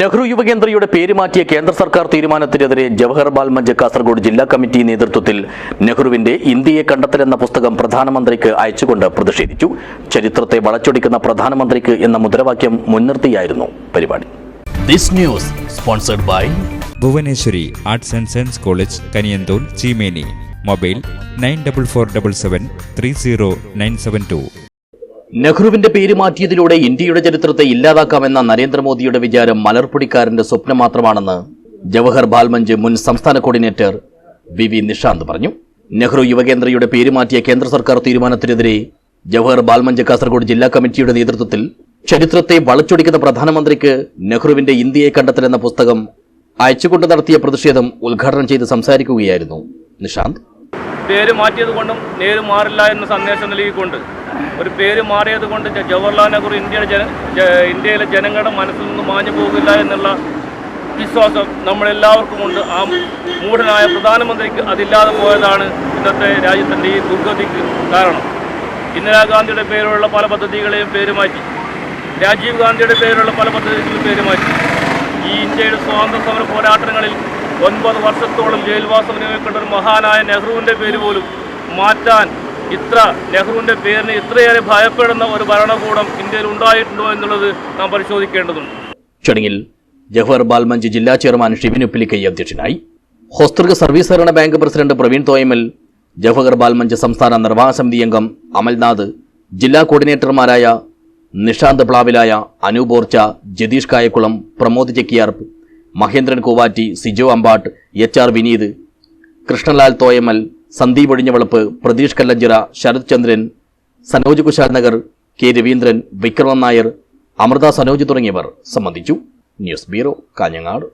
നെഹ്റു യുവകേന്ദ്രയുടെ പേര് മാറ്റിയ കേന്ദ്ര സർക്കാർ തീരുമാനത്തിനെതിരെ ജവഹർ ബാൽ മഞ്ച് കാസർഗോഡ് ജില്ലാ കമ്മിറ്റി നേതൃത്വത്തിൽ നെഹ്റുവിന്റെ ഇന്ത്യയെ കണ്ടെത്തലെന്ന പുസ്തകം പ്രധാനമന്ത്രിക്ക് അയച്ചുകൊണ്ട് പ്രതിഷേധിച്ചു. ചരിത്രത്തെ വളച്ചൊടിക്കുന്ന പ്രധാനമന്ത്രിക്ക് എന്ന മുദ്രാവാക്യം മുൻനിർത്തിയായിരുന്നു പരിപാടി. This news sponsored by Bhuvaneshwari arts and science college Kaniyanthol Cheemeni mobile nine double four double seven three zero nine seven two നെഹ്റുവിന്റെ പേര് മാറ്റിയതിലൂടെ ഇന്ത്യയുടെ ചരിത്രത്തെ ഇല്ലാതാക്കാമെന്ന നരേന്ദ്രമോദിയുടെ വിചാരം മലർപ്പൊടിക്കാരന്റെ സ്വപ്നം മാത്രമാണെന്ന് ജവഹർ ബാൽമഞ്ച് മുൻ സംസ്ഥാന കോർഡിനേറ്റർ വി വി നിഷാന്ത് പറഞ്ഞു. നെഹ്റു യുവകേന്ദ്രയുടെ പേര് മാറ്റിയ കേന്ദ്ര സർക്കാർ തീരുമാനത്തിനെതിരെ ജവഹർ ബാൽമഞ്ച് കാസർഗോഡ് ജില്ലാ കമ്മിറ്റിയുടെ നേതൃത്വത്തിൽ ചരിത്രത്തെ വളച്ചൊടിക്കുന്ന പ്രധാനമന്ത്രിക്ക് നെഹ്റുവിന്റെ ഇന്ത്യയെ കണ്ടെത്തലെന്ന പുസ്തകം അയച്ചുകൊണ്ട് നടത്തിയ പ്രതിഷേധം ഉദ്ഘാടനം ചെയ്ത് സംസാരിക്കുകയായിരുന്നു നിഷാന്ത്. പേര് മാറ്റിയത് കൊണ്ടും നേര് മാറില്ല എന്ന സന്ദേശം നൽകിക്കൊണ്ട് ഒരു പേര് മാറിയത് കൊണ്ട് ജവഹർലാൽ നെഹ്റു ഇന്ത്യയുടെ ജന ഇന്ത്യയിലെ ജനങ്ങളുടെ മനസ്സിൽ നിന്ന് മാഞ്ഞു പോകില്ല എന്നുള്ള വിശ്വാസം നമ്മളെല്ലാവർക്കും ഉണ്ട് ആ മൂഢനായ പ്രധാനമന്ത്രിക്ക് അതില്ലാതെ പോയതാണ് ഇന്നത്തെ രാജ്യത്തിന്റെ ഈ ദുർഗതിക്ക് കാരണം. ഇന്ദിരാഗാന്ധിയുടെ പേരുള്ള പല പദ്ധതികളെയും പേരുമാറ്റി രാജീവ് ഗാന്ധിയുടെ പേരുള്ള പല പദ്ധതികളും പേരുമാറ്റി ഈ ഇന്ത്യയുടെ സ്വാതന്ത്ര്യ സമര പോരാട്ടങ്ങളിൽ ഒൻപത് വർഷത്തോളം ജയിൽവാസം അനുഭവിക്കേണ്ട ഒരു മഹാനായ നെഹ്റുവിന്റെ പേര് പോലും മാറ്റാൻ ഇത്ര നെഹ്റുവിന്റെ പേരിന് ഇത്രയേറെ ഭയപ്പെടുന്ന ഒരു ഭരണകൂടം ഇന്ത്യയിൽ ഉണ്ടായിട്ടുണ്ടോ എന്നുള്ളത് നാം പരിശോധിക്കേണ്ടതുണ്ട്. ചടങ്ങിൽ ജവഹർ ബാൽമഞ്ച് ജില്ലാ ചെയർമാൻ ഷിബിൻ ഉപ്പിലിക്കൈ അധ്യക്ഷനായി. ഹോസ്തൃക സർവീസ് സഹകരണ ബാങ്ക് പ്രസിഡന്റ് പ്രവീൺ തോയമൽ ജവഹർ ബാൽമഞ്ച് സംസ്ഥാന നിർവാഹക സമിതി അംഗം അമൽനാഥ് ജില്ലാ കോർഡിനേറ്റർമാരായ Nishanth പ്ലാവിലായ അനൂപോർച്ച Jatheesh Kayakkulam Pramod Chekkiyar Mahendran Koovatti Sijo Ambatt H R Vineeth Krishnalal Thoyamal Sandeep Ozhinjavalappu Pratheesh Kallanchira Sarath Chandran Sanoj Kushal Nagar K Raveendran Vikraman Nair Amritha Sanoj തുടങ്ങിയവർ സംബന്ധിച്ചു. News bureau Kanhangad.